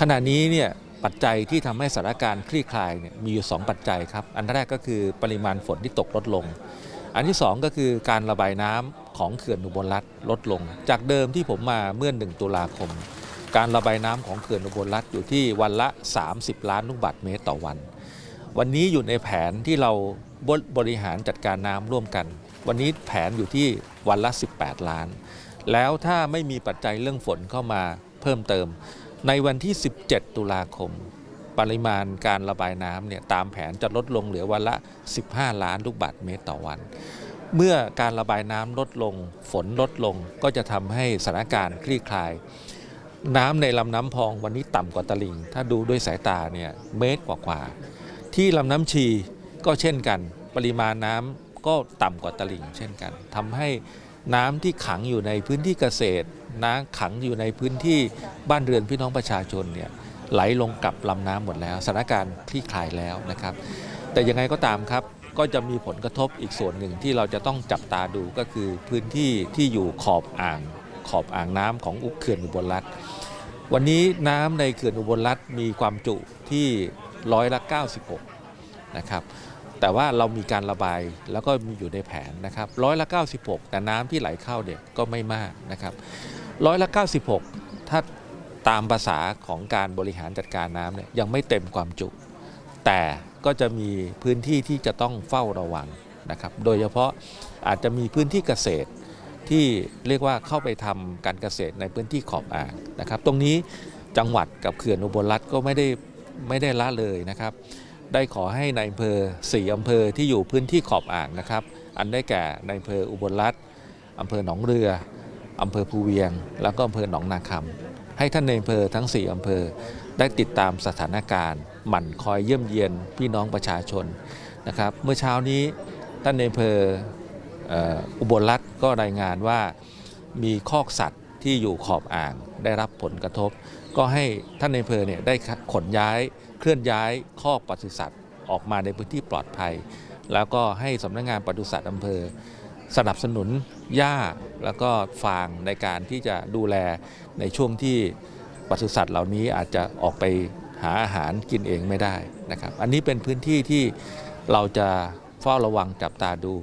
ขณะนี้เนี่ยปัจจัยที่ทำให้สถานการณ์คลี่คลายเนี่ยมีอยู่ 2 ปัจจัยครับ อันแรกก็คือปริมาณฝนที่ตกลดลง อันที่ 2 ก็คือการระบายน้ำของเขื่อนอุบลรัฐลดลง จากเดิมที่ผมมาเมื่อ 1 ตุลาคม การระบายน้ำของเขื่อนอุบลรัฐอยู่ที่วันละ 30 ล้านลูกบาศก์เมตรต่อวัน วันนี้อยู่ในแผนที่เราบริหารจัดการน้ำร่วมกัน วันนี้แผนอยู่ที่วันละ 18 ล้าน แล้วถ้าไม่มีปัจจัยเรื่องฝนเข้ามาเพิ่มเติม ในวันที่ 17 ตุลาคม ปริมาณการระบายน้ำเนี่ยตามแผนจะลดลงเหลือวันละ 15 ล้านลูกบาศก์เมตรต่อวัน เมื่อการระบายน้ำลดลง ฝนลดลงก็จะทำให้สถานการณ์คลี่คลาย น้ำในลำน้ำพองวันนี้ต่ำกว่าตลิ่ง ถ้าดูด้วยสายตาเนี่ยเมตรกว่าๆที่ลำน้ำชีก็เช่นกัน ปริมาณน้ำก็ต่ำกว่าตลิ่งเช่นกันทำให้ น้ำที่ขังอยู่ในพื้นที่เกษตรน้ำขังอยู่ในพื้นที่บ้านเรือนพี่น้องประชาชนเนี่ยไหลลงกับลำน้ำหมดแล้วสถานการณ์คลี่คลายแล้วนะครับ แต่ยังไงก็ตามครับก็จะมีผลกระทบอีกส่วนหนึ่งที่เราจะต้องจับตาดูก็คือพื้นที่ที่อยู่ขอบอ่าง ขอบอ่างน้ำของอุเขื่อนอุบลรัฐวันนี้น้ำในเขื่อนอุบลรัฐมีความจุที่ร้อยละ 96 นะครับ แต่ว่าเรามีการระบายแล้วก็มีอยู่ในแผนนะครับร้อยละ 96 แต่น้ำที่ไหลเข้าเนี่ยก็ไม่มากนะครับร้อยละ 96 ถ้าตามภาษาของการบริหารจัดการน้ำเนี่ยยังไม่เต็มความจุ แต่ก็จะมีพื้นที่ที่จะต้องเฝ้าระวังนะครับโดยเฉพาะอาจจะมีพื้นที่เกษตรที่เรียกว่าเข้าไปทำการเกษตรในพื้นที่ขอบอ่างนะครับ ตรงนี้จังหวัดกับเขื่อนอุบลรัฐก็ไม่ได้ไม่ได้ละเลยนะครับ ได้ขอให้ในายอำเภอสี่อำเภอที่อยู่พื้นที่ขอบอ่างนะครับ อันได้แก่ในอำเภออุบลรัฐอำเภอหนองเรืออำเภอภูเวียง แล้วก็อำเภอหนองนาคำให้ท่านในายอำเภอทั้ง 4อำเภอได้ติดตามสถานการณ์ หมั่นคอยเยี่ยมเยียนพี่น้องประชาชนนะครับ เมื่อเช้านี้ท่านในายอำเภออุบลรัฐก็รายงานว่ามีคอกสัตว์ที่อยู่ขอบอ่างได้รับผลกระทบ ก็ให้ท่านในายอำเภอเนี่ยได้ขนย้าย เคลื่อนย้ายคอกปศุสัตว์ออกมาในพื้นที่ปลอดภัย แล้วก็ให้สำนักงานปศุสัตว์อำเภอ สนับสนุนหญ้าแล้วก็ฟางในการที่จะดูแลในช่วงที่ปศุสัตว์เหล่านี้อาจจะออกไปหาอาหารกินเองไม่ได้นะครับ อันนี้เป็นพื้นที่ที่เราจะเฝ้าระวังจับตาดู